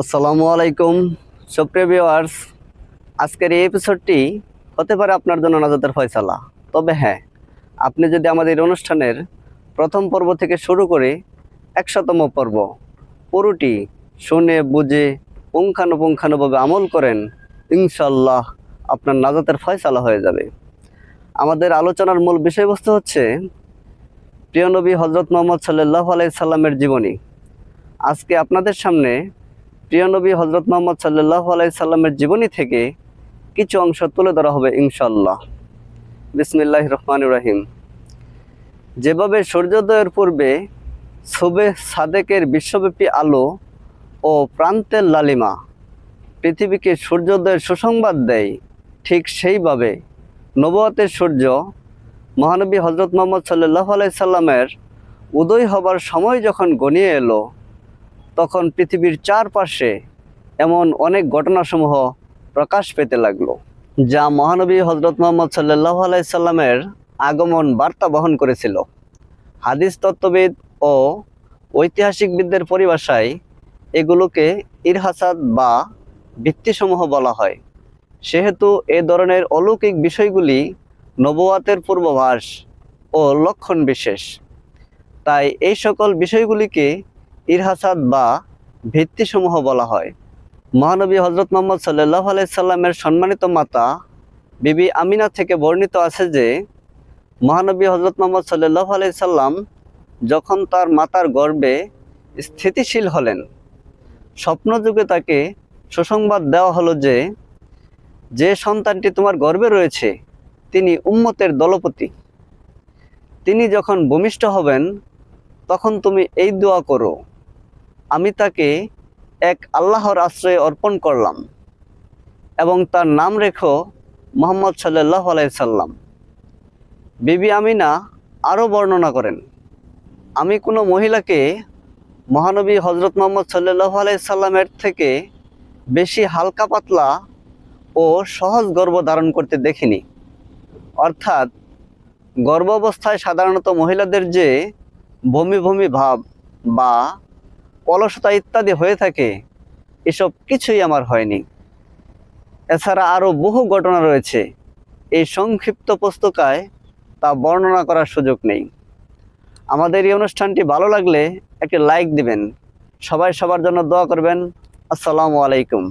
আসসালামু আলাইকুম। সুপ্রিয় ভিউয়ার্স আজকের এই এপিসোডটি হতে পারে আপনার জন্য নাজাতের ফয়সালা। তবে হ্যাঁ আপনি যদি আমাদের অনুষ্ঠানের প্রথম পর্ব থেকে শুরু করে একশতম পর্ব পুরোটি শুনে, বুঝে, পুঙ্খানুপুঙ্খানুভাবে আমল করেন ইনশাল্লাহ আপনার নাজাতের ফয়সালা হয়ে যাবে। আমাদের আলোচনার মূল বিষয়বস্তু হচ্ছে প্রিয়নবী হজরত মোহাম্মদ সাল্লাহ আলাই সাল্লামের জীবনী। আজকে আপনাদের সামনে প্রিয় নবী হজরত মোহাম্মদ সাল্লাহ আলাই সাল্লামের জীবনী থেকে কিছু অংশ তুলে ধরা হবে ইনশাল্লাহ বিসমিল্লাহ রহমান রাহিম। যেভাবে সূর্যোদয়ের পূর্বে সুবে সাদেকের বিশ্বব্যাপী আলো ও প্রান্তের লালিমা পৃথিবীকে সূর্যোদয়ের সুসংবাদ দেয়, ঠিক সেইভাবে নবতের সূর্য মহানবী হজরত মোহাম্মদ সাল্লাহ আলাই সাল্লামের উদয় হবার সময় যখন গনিয়ে এলো তখন পৃথিবীর চারপাশে এমন অনেক ঘটনাসমূহ প্রকাশ পেতে লাগল, যা মহানবী হজরত মোহাম্মদ সাল্লাহ আলাইসাল্লামের আগমন বার্তা বহন করেছিল। হাদিস তত্ত্ববিদ ও ঐতিহাসিকবিদদের পরিভাষায় এগুলোকে ইরহাসাদ বা ভিত্তিসমূহ বলা হয়। সেহেতু এ ধরনের অলৌকিক বিষয়গুলি নবুয়াতের পূর্বাভাস ও লক্ষণ বিশেষ। তাই এই সকল বিষয়গুলিকে ইরহাসাদ বা ভিত্তিসমূহ বলা হয়। মহানবী হজরত মোহাম্মদ সাল্লাহ আলাইসাল্লামের সম্মানিত মাতা বিবি আমিনা থেকে বর্ণিত আছে যে, মহানবী হজরত মোহাম্মদ সাল্লাহ আলাইসাল্লাম যখন তার মাতার গর্বে স্থিতিশীল হলেন, স্বপ্নযুগে তাকে সুসংবাদ দেওয়া হলো যে যে সন্তানটি তোমার গর্বে রয়েছে, তিনি উম্মতের দলপতি। তিনি যখন ভূমিষ্ঠ হবেন, তখন তুমি এই দোয়া করো। আমি তাকে এক আল্লাহর আশ্রয়ে অর্পণ করলাম এবং তার নাম রেখো মোহাম্মদ সাল্লাহ আলাইসাল্লাম বিবি আমিনা আরও বর্ণনা করেন, আমি কোনো মহিলাকে মহানবী হজরত মোহাম্মদ সাল্লাহ আলাইসাল্লামের থেকে বেশি হালকা পাতলা ও সহজ গর্ব ধারণ করতে দেখিনি। অর্থাৎ গর্ভাবস্থায় সাধারণত মহিলাদের যে বমি বমি ভাব বা অলসতা ইত্যাদি হয়ে থাকে, এসব কিছুই আমার হয়নি। এছাড়া আরও বহু ঘটনা রয়েছে। এই সংক্ষিপ্ত পুস্তকায় তা বর্ণনা করার সুযোগ নেই। আমাদের এই অনুষ্ঠানটি ভালো লাগলে একটি লাইক দিবেন। সবাই সবার জন্য দোয়া করবেন। আসসালামু আলাইকুম।